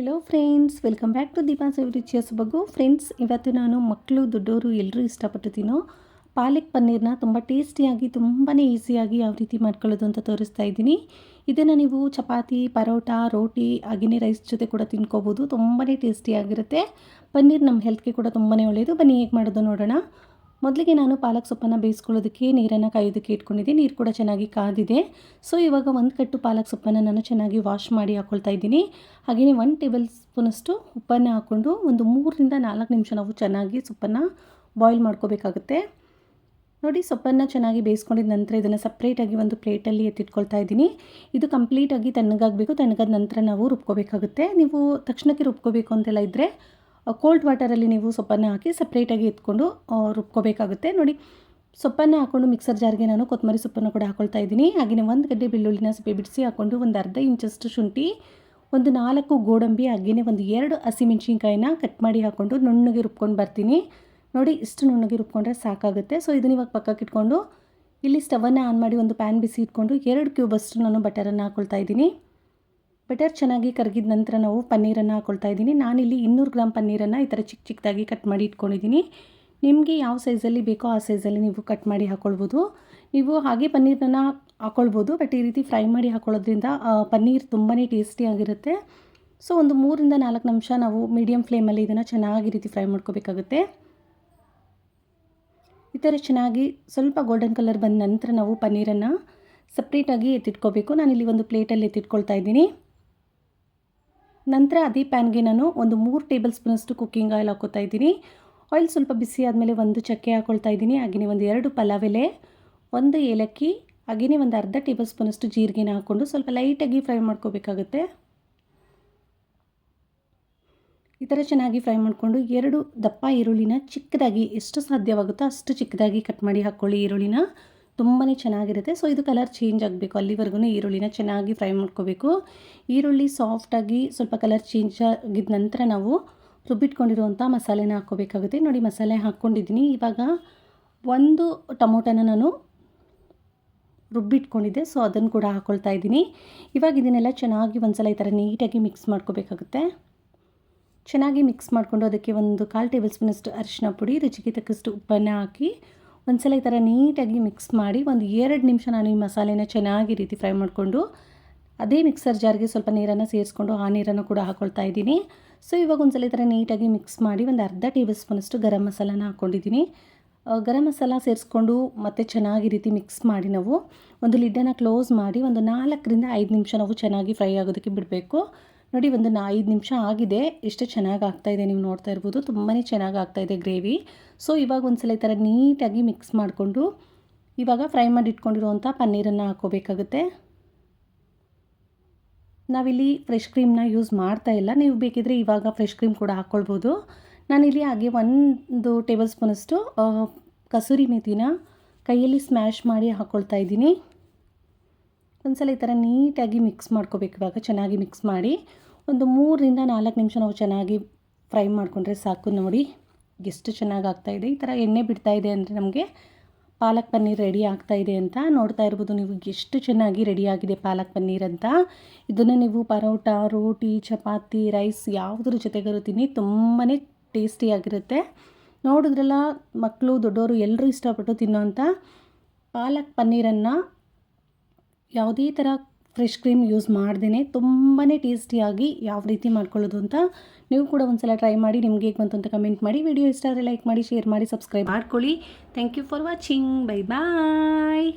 Hello friends welcome back to Deepa Ruchiyas ಬಗ್ಗು friends ಇವತ್ತು ನಾನು ಮಕ್ಕಳು ದೊಡ್ಡವರು ಎಲ್ಲರೂ ಇಷ್ಟಪಟ್ಟು ತಿನ್ನೋ ಪಾಲಕ್ ಪನ್ನೀರ್ನ ತುಂಬ ಟೇಸ್ಟಿಯಾಗಿ ತುಂಬಾ ಈಸಿಯಾಗಿ ಯಾವ ರೀತಿ ಮಾಡ್ಕೊಳ್ಳೋದು ಅಂತ ತೋರಿಸ್ತಾ ಇದ್ದೀನಿ. ಇದನ್ನು ನೀವು ಚಪಾತಿ, ಪರೋಟ, ರೋಟಿ ಹಾಗೆಯೇ ರೈಸ್ ಜೊತೆ ಕೂಡ ತಿನ್ಕೋಬೋದು. ತುಂಬಾ ಟೇಸ್ಟಿಯಾಗಿರುತ್ತೆ. ಪನ್ನೀರ್ ನಮ್ಮ ಹೆಲ್ತ್ಗೆ ಕೂಡ ತುಂಬಾ ಒಳ್ಳೆಯದು ಬನ್ನಿ, ಹೇಗೆ ಮಾಡೋದು ನೋಡೋಣ. ಮೊದಲಿಗೆ ನಾನು ಪಾಲಕ್ ಸೊಪ್ಪನ್ನು ಬೇಯಿಸ್ಕೊಳ್ಳೋದಕ್ಕೆ ನೀರನ್ನು ಕಾಯೋದಕ್ಕೆ ಇಟ್ಕೊಂಡಿದ್ದೆ. ನೀರು ಕೂಡ ಚೆನ್ನಾಗಿ ಕಾದಿದೆ. ಸೊ ಇವಾಗ ಒಂದು ಕಟ್ಟು ಪಾಲಕ್ ಸೊಪ್ಪನ್ನು ನಾನು ಚೆನ್ನಾಗಿ ವಾಶ್ ಮಾಡಿ ಹಾಕ್ಕೊಳ್ತಾ ಇದ್ದೀನಿ. ಹಾಗೆಯೇ ಒನ್ ಟೇಬಲ್ ಸ್ಪೂನಷ್ಟು ಉಪ್ಪನ್ನು ಹಾಕ್ಕೊಂಡು ಒಂದು ಮೂರರಿಂದ ನಾಲ್ಕು ನಿಮಿಷ ನಾವು ಚೆನ್ನಾಗಿ ಸೊಪ್ಪನ್ನು ಬಾಯ್ಲ್ ಮಾಡ್ಕೋಬೇಕಾಗುತ್ತೆ. ನೋಡಿ, ಸೊಪ್ಪನ್ನು ಚೆನ್ನಾಗಿ ಬೇಯಿಸ್ಕೊಂಡಿದ ನಂತರ ಇದನ್ನು ಸಪ್ರೇಟಾಗಿ ಒಂದು ಪ್ಲೇಟಲ್ಲಿ ಎತ್ತಿಟ್ಕೊಳ್ತಾ ಇದ್ದೀನಿ. ಇದು ಕಂಪ್ಲೀಟಾಗಿ ತಣ್ಣಗಾಗಬೇಕು. ತಣ್ಣಗಾದ ನಂತರ ನಾವು ರುಬ್ಕೋಬೇಕಾಗುತ್ತೆ. ನೀವು ತಕ್ಷಣಕ್ಕೆ ರುಬ್ಕೋಬೇಕು ಅಂತೆಲ್ಲ ಇದ್ದರೆ ಕೋಲ್ಡ್ ವಾಟರಲ್ಲಿ ನೀವು ಸೊಪ್ಪನ್ನು ಹಾಕಿ ಸಪ್ರೇಟಾಗಿ ಎತ್ಕೊಂಡು ರುಬ್ಕೋಬೇಕಾಗುತ್ತೆ. ನೋಡಿ, ಸೊಪ್ಪನ್ನು ಹಾಕ್ಕೊಂಡು ಮಿಕ್ಸರ್ ಜಾರ್ಗೆ ನಾನು ಕೊತ್ತಂಬರಿ ಸೊಪ್ಪನ್ನು ಕೂಡ ಹಾಕೊಳ್ತಾ ಇದ್ದೀನಿ. ಹಾಗೆಯೇ ಒಂದು ಗಡ್ಡೆ ಬೆಳ್ಳುಳ್ಳಿನ ಸಿಪ್ಪೆ ಬಿಡಿಸಿ ಹಾಕ್ಕೊಂಡು ಒಂದು ಅರ್ಧ ಇಂಚಷ್ಟು ಶುಂಠಿ, ಒಂದು ನಾಲ್ಕು ಗೋಡಂಬಿ ಹಾಗೆಯೇ ಒಂದು ಎರಡು ಹಸಿಮೆಣ್ಸಿನ್ಕಾಯಿನ ಕಟ್ ಮಾಡಿ ಹಾಕ್ಕೊಂಡು ನುಣ್ಣಗೆ ರುಬ್ಕೊಂಡು ಬರ್ತೀನಿ. ನೋಡಿ, ಇಷ್ಟು ನುಣ್ಣಗೆ ರುಬ್ಕೊಂಡ್ರೆ ಸಾಕಾಗುತ್ತೆ. ಸೊ ಇದನ್ನ ಇವಾಗ ಪಕ್ಕಕ್ಕೆ ಇಟ್ಕೊಂಡು, ಇಲ್ಲಿ ಸ್ಟವನ್ನು ಆನ್ ಮಾಡಿ ಒಂದು ಪ್ಯಾನ್ ಬಿಸಿ ಇಟ್ಕೊಂಡು ಎರಡು ಕ್ಯೂಬಷ್ಟು ನಾನು ಬಟರನ್ನು ಹಾಕ್ಕೊಳ್ತಾ ಇದ್ದೀನಿ. ಬಟರ್ ಚೆನ್ನಾಗಿ ಕರಗಿದ ನಂತರ ನಾವು ಪನ್ನೀರನ್ನು ಹಾಕ್ಕೊಳ್ತಾ ಇದ್ದೀನಿ. ನಾನಿಲ್ಲಿ ಇನ್ನೂರು ಗ್ರಾಮ್ ಪನ್ನೀರನ್ನು ಈ ಥರ ಚಿಕ್ಕ ಚಿಕ್ಕದಾಗಿ ಕಟ್ ಮಾಡಿ ಇಟ್ಕೊಂಡಿದ್ದೀನಿ. ನಿಮಗೆ ಯಾವ ಸೈಜಲ್ಲಿ ಬೇಕೋ ಆ ಸೈಜಲ್ಲಿ ನೀವು ಕಟ್ ಮಾಡಿ ಹಾಕ್ಕೊಳ್ಬೋದು ನೀವು ಹಾಗೆ ಪನ್ನೀರನ್ನ ಹಾಕ್ಕೊಳ್ಬೋದು ಬಟ್ ಈ ರೀತಿ ಫ್ರೈ ಮಾಡಿ ಹಾಕ್ಕೊಳ್ಳೋದ್ರಿಂದ ಪನ್ನೀರ್ ತುಂಬಾ ಟೇಸ್ಟಿಯಾಗಿರುತ್ತೆ ಸೊ ಒಂದು ಮೂರಿಂದ ನಾಲ್ಕು ನಿಮಿಷ ನಾವು ಮೀಡಿಯಮ್ ಫ್ಲೇಮಲ್ಲಿ ಇದನ್ನು ಚೆನ್ನಾಗಿ ರೀತಿ ಫ್ರೈ ಮಾಡ್ಕೋಬೇಕಾಗುತ್ತೆ. ಈ ಥರ ಚೆನ್ನಾಗಿ ಸ್ವಲ್ಪ ಗೋಲ್ಡನ್ ಕಲರ್ ಬಂದ ನಂತರ ನಾವು ಪನ್ನೀರನ್ನು ಸಪ್ರೇಟಾಗಿ ಎತ್ತಿಟ್ಕೋಬೇಕು. ನಾನಿಲ್ಲಿ ಒಂದು ಪ್ಲೇಟಲ್ಲಿ ಎತ್ತಿಟ್ಕೊಳ್ತಾ ಇದ್ದೀನಿ. ನಂತರ ಅದೇ ಪ್ಯಾನ್ಗೆ ನಾನು ಒಂದು ಮೂರು ಟೇಬಲ್ ಸ್ಪೂನಷ್ಟು ಕುಕ್ಕಿಂಗ್ ಆಯಿಲ್ ಹಾಕೋತಾ ಇದ್ದೀನಿ. ಆಯಿಲ್ ಸ್ವಲ್ಪ ಬಿಸಿ ಆದಮೇಲೆ ಒಂದು ಚಕ್ಕೆ ಹಾಕೊಳ್ತಾ ಇದ್ದೀನಿ. ಹಾಗೆಯೇ ಒಂದು ಎರಡು ಪಲಾವ್ ಎಲೆ ಒಂದು ಏಲಕ್ಕಿ, ಹಾಗೆಯೇ ಒಂದು ಅರ್ಧ ಟೇಬಲ್ ಸ್ಪೂನಷ್ಟು ಜೀರಿಗೆನ ಹಾಕ್ಕೊಂಡು ಸ್ವಲ್ಪ ಲೈಟಾಗಿ ಫ್ರೈ ಮಾಡ್ಕೋಬೇಕಾಗುತ್ತೆ. ಈ ಥರ ಚೆನ್ನಾಗಿ ಫ್ರೈ ಮಾಡಿಕೊಂಡು ಎರಡು ದಪ್ಪ ಈರುಳ್ಳಿನ ಚಿಕ್ಕದಾಗಿ ಎಷ್ಟು ಸಾಧ್ಯವಾಗುತ್ತೋ ಅಷ್ಟು ಚಿಕ್ಕದಾಗಿ ಕಟ್ ಮಾಡಿ ಹಾಕ್ಕೊಳ್ಳಿ ಈರುಳ್ಳಿನ. ತುಂಬಾ ಚೆನ್ನಾಗಿರುತ್ತೆ. ಸೊ ಇದು ಕಲರ್ ಚೇಂಜ್ ಆಗಬೇಕು. ಅಲ್ಲಿವರೆಗೂ ಈರುಳ್ಳಿನ ಚೆನ್ನಾಗಿ ಫ್ರೈ ಮಾಡ್ಕೋಬೇಕು. ಈರುಳ್ಳಿ ಸಾಫ್ಟಾಗಿ ಸ್ವಲ್ಪ ಕಲರ್ ಚೇಂಜ್ ಆಗಿದ ನಂತರ ನಾವು ರುಬ್ಬಿಟ್ಕೊಂಡಿರುವಂಥ ಮಸಾಲೆನ ಹಾಕ್ಕೋಬೇಕಾಗುತ್ತೆ. ನೋಡಿ, ಮಸಾಲೆ ಹಾಕ್ಕೊಂಡಿದ್ದೀನಿ. ಇವಾಗ ಒಂದು ಟೊಮೊಟೊನ ನಾನು ರುಬ್ಬಿಟ್ಕೊಂಡಿದ್ದೆ. ಸೊ ಅದನ್ನು ಕೂಡ ಹಾಕ್ಕೊಳ್ತಾ ಇದ್ದೀನಿ. ಇವಾಗ ಇದನ್ನೆಲ್ಲ ಚೆನ್ನಾಗಿ ಒಂದು ಸಲ ಈ ಥರ ನೀಟಾಗಿ ಮಿಕ್ಸ್ ಮಾಡ್ಕೋಬೇಕಾಗುತ್ತೆ. ಚೆನ್ನಾಗಿ ಮಿಕ್ಸ್ ಮಾಡಿಕೊಂಡು ಅದಕ್ಕೆ ಒಂದು ಕಾಲು ಟೇಬಲ್ ಸ್ಪೂನಷ್ಟು ಅರಿಶಿನ ಪುಡಿ, ರುಚಿಗೆ ತಕ್ಕಷ್ಟು ಉಪ್ಪನ್ನು ಹಾಕಿ ಒಂದು ಸಲ ಈ ಥರ ನೀಟಾಗಿ ಮಿಕ್ಸ್ ಮಾಡಿ ಒಂದು ಎರಡು ನಿಮಿಷ ನಾನು ಈ ಮಸಾಲೆನ ಚೆನ್ನಾಗಿ ರೀತಿ ಫ್ರೈ ಮಾಡಿಕೊಂಡು ಅದೇ ಮಿಕ್ಸರ್ ಜಾರ್ಗೆ ಸ್ವಲ್ಪ ನೀರನ್ನು ಸೇರಿಸ್ಕೊಂಡು ಆ ನೀರನ್ನು ಕೂಡ ಹಾಕೊಳ್ತಾ ಇದ್ದೀನಿ. ಸೊ ಇವಾಗ ಒಂದು ಸಲ ಈ ಥರ ನೀಟಾಗಿ ಮಿಕ್ಸ್ ಮಾಡಿ ಒಂದು ಅರ್ಧ ಟೇಬಲ್ ಸ್ಪೂನಷ್ಟು ಗರಂ ಮಸಾಲಾನ ಹಾಕ್ಕೊಂಡಿದ್ದೀನಿ ಗರಂ ಮಸಾಲ ಸೇರಿಸ್ಕೊಂಡು ಮತ್ತೆ ಚೆನ್ನಾಗಿ ರೀತಿ ಮಿಕ್ಸ್ ಮಾಡಿ ನಾವು ಒಂದು ಲಿಡ್ಡನ್ನು ಕ್ಲೋಸ್ ಮಾಡಿ ಒಂದು ನಾಲ್ಕರಿಂದ ಐದು ನಿಮಿಷ ನಾವು ಚೆನ್ನಾಗಿ ಫ್ರೈ ಆಗೋದಕ್ಕೆ ಬಿಡಬೇಕು. ನೋಡಿ, ಒಂದು ಐದು ನಿಮಿಷ ಆಗಿದೆ. ಎಷ್ಟು ಚೆನ್ನಾಗಿ ಆಗ್ತಾಯಿದೆ ನೀವು ನೋಡ್ತಾ ಇರ್ಬೋದು. ತುಂಬಾ ಚೆನ್ನಾಗಿ ಆಗ್ತಾಯಿದೆ ಗ್ರೇವಿ. ಸೊ ಇವಾಗ ಒಂದು ಸಲ ಈ ಥರ ನೀಟಾಗಿ ಮಿಕ್ಸ್ ಮಾಡಿಕೊಂಡು, ಇವಾಗ ಫ್ರೈ ಮಾಡಿ ಇಟ್ಕೊಂಡಿರುವಂಥ ಪನ್ನೀರನ್ನು ಹಾಕೋಬೇಕಾಗುತ್ತೆ ನಾವಿಲ್ಲಿ ಫ್ರೆಶ್ ಕ್ರೀಮ್ನ ಯೂಸ್ ಮಾಡ್ತಾ ಇಲ್ಲ. ನೀವು ಬೇಕಿದ್ರೆ ಇವಾಗ ಫ್ರೆಶ್ ಕ್ರೀಮ್ ಕೂಡ ಹಾಕ್ಕೊಳ್ಬೋದು. ನಾನಿಲ್ಲಿ ಹಾಗೆ ಒಂದು ಟೇಬಲ್ ಸ್ಪೂನಷ್ಟು ಕಸೂರಿ ಮೇಥಿನ ಕೈಯಲ್ಲಿ ಸ್ಮ್ಯಾಶ್ ಮಾಡಿ ಹಾಕ್ಕೊಳ್ತಾ ಇದ್ದೀನಿ. ಒಂದ್ಸಲ ಈ ಥರ ನೀಟಾಗಿ ಮಿಕ್ಸ್ ಮಾಡ್ಕೋಬೇಕು ಇವಾಗ, ಚೆನ್ನಾಗಿ ಮಿಕ್ಸ್ ಮಾಡಿ. ಒಂದು ಮೂರರಿಂದ ನಾಲ್ಕು ನಿಮಿಷ ನಾವು ಚೆನ್ನಾಗಿ ಫ್ರೈ ಮಾಡಿಕೊಂಡ್ರೆ ಸಾಕು ನೋಡಿ. ಎಷ್ಟು ಚೆನ್ನಾಗಿ ಆಗ್ತಾಯಿದೆ ಈ ಥರ ಎಣ್ಣೆ ಬಿಡ್ತಾ ಇದೆ ಅಂದರೆ ನಮಗೆ ಪಾಲಕ್ ಪನ್ನೀರ್ ರೆಡಿ ಆಗ್ತಾ ಇದೆ ಅಂತ ನೋಡ್ತಾ ಇರ್ಬೋದು ನೀವು. ಎಷ್ಟು ಚೆನ್ನಾಗಿ ರೆಡಿಯಾಗಿದೆ ಪಾಲಕ್ ಪನ್ನೀರ್ ಅಂತ. ಇದನ್ನು ನೀವು ಪರೋಟ, ರೋಟಿ, ಚಪಾತಿ, ರೈಸ್ ಯಾವುದ್ರ ಜೊತೆಗಾರು ತಿನ್ನಿ ತುಂಬಾ ಟೇಸ್ಟಿಯಾಗಿರುತ್ತೆ ನೋಡಿದ್ರಲ್ಲ ಮಕ್ಕಳು ದೊಡ್ಡವರು ಎಲ್ಲರೂ ಇಷ್ಟಪಟ್ಟು ತಿನ್ನೋವಂಥ ಪಾಲಕ್ ಪನ್ನೀರನ್ನು ಯಾವುದೇ ಥರ ಫ್ರೆಶ್ ಕ್ರೀಮ್ ಯೂಸ್ ಮಾಡ್ದೇ ತುಂಬಾ ಟೇಸ್ಟಿಯಾಗಿ ಯಾವ ರೀತಿ ಮಾಡ್ಕೊಳ್ಳೋದು ಅಂತ ನೀವು ಕೂಡ ಒಂದು ಸಲ ಟ್ರೈ ಮಾಡಿ ನಿಮಗೆ ಹೇಗೆ ಬಂತು ಅಂತ ಕಮೆಂಟ್ ಮಾಡಿ. ವಿಡಿಯೋ ಇಷ್ಟ ಆದರೆ ಲೈಕ್ ಮಾಡಿ ಶೇರ್ ಮಾಡಿ ಸಬ್ಸ್ಕ್ರೈಬ್ ಮಾಡ್ಕೊಳ್ಳಿ. Thank you for watching bye bye